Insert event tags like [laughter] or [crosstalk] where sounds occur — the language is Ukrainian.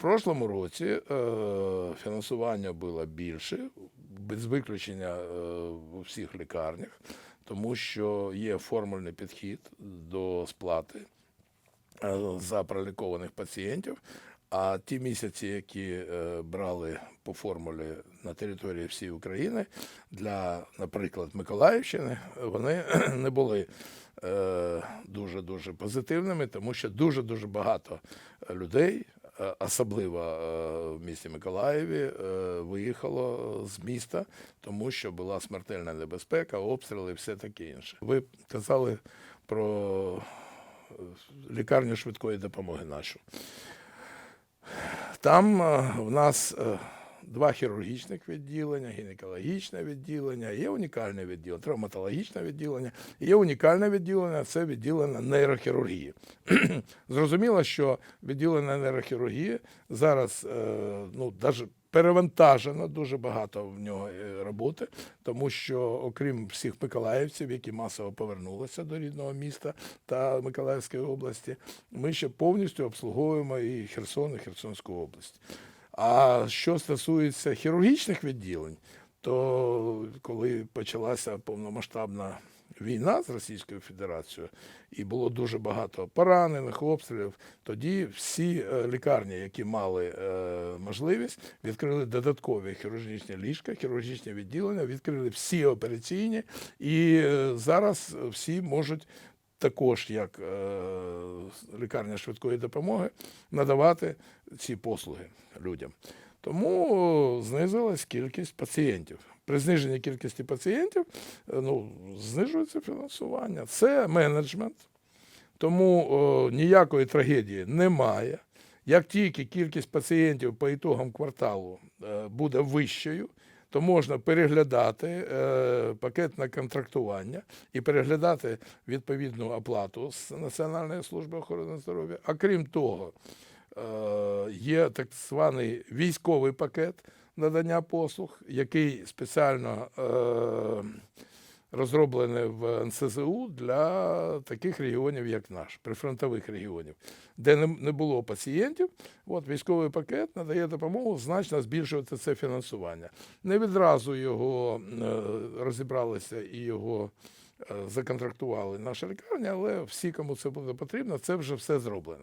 прошлому році е, фінансування було більше, без виключення е, у всіх лікарнях, тому що є формульний підхід до сплати е, за пролікованих пацієнтів. А ті місяці, які е, брали по формулі на території всієї України для, наприклад, Миколаївщини, вони [clears throat] не були е, дуже-дуже позитивними, тому що дуже-дуже багато людей, особливо е, в місті Миколаєві, е, виїхало з міста, тому що була смертельна небезпека, обстріли і все таке інше. Ви казали про е, лікарню швидкої допомоги нашу. Там е, в нас е, два хірургічних відділення, гінекологічне відділення, є унікальне відділення, травматологічне відділення, є унікальне відділення це відділення нейрохірургії. [clears throat] Зрозуміло, що відділення нейрохірургії зараз е, ну, даже перевантажено дуже багато в нього е, роботи, тому що, окрім всіх миколаївців, які масово повернулися до рідного міста та Миколаївської області, ми ще повністю обслуговуємо і Херсон, і Херсонську область. А що стосується хірургічних відділень, то коли почалася повномасштабна війна з Російською Федерацією, і було дуже багато поранених, обстрілів, тоді всі е, лікарні, які мали е, можливість, відкрили додаткові хірургічні ліжка, хірургічні відділення, відкрили всі операційні, і е, зараз всі можуть також як е, лікарня швидкої допомоги надавати ці послуги людям. Тому знизилась кількість пацієнтів. При зниженні кількості пацієнтів е, ну, знижується фінансування. Це менеджмент, тому о, ніякої трагедії немає. Як тільки кількість пацієнтів по ітогам кварталу е, буде вищою, то можна переглядати е, пакетне контрактування і переглядати відповідну оплату з Національної служби охорони здоров'я. А крім того, е, є так званий військовий пакет надання послуг, який спеціально е, розроблений в НСЗУ для таких регіонів, як наш, прифронтових регіонів, де не, було пацієнтів. От військовий пакет надає допомогу значно збільшувати це фінансування. Не відразу його е, розібралися і його е, законтрактували наша лікарня, але всі, кому це буде потрібно, це вже все зроблено.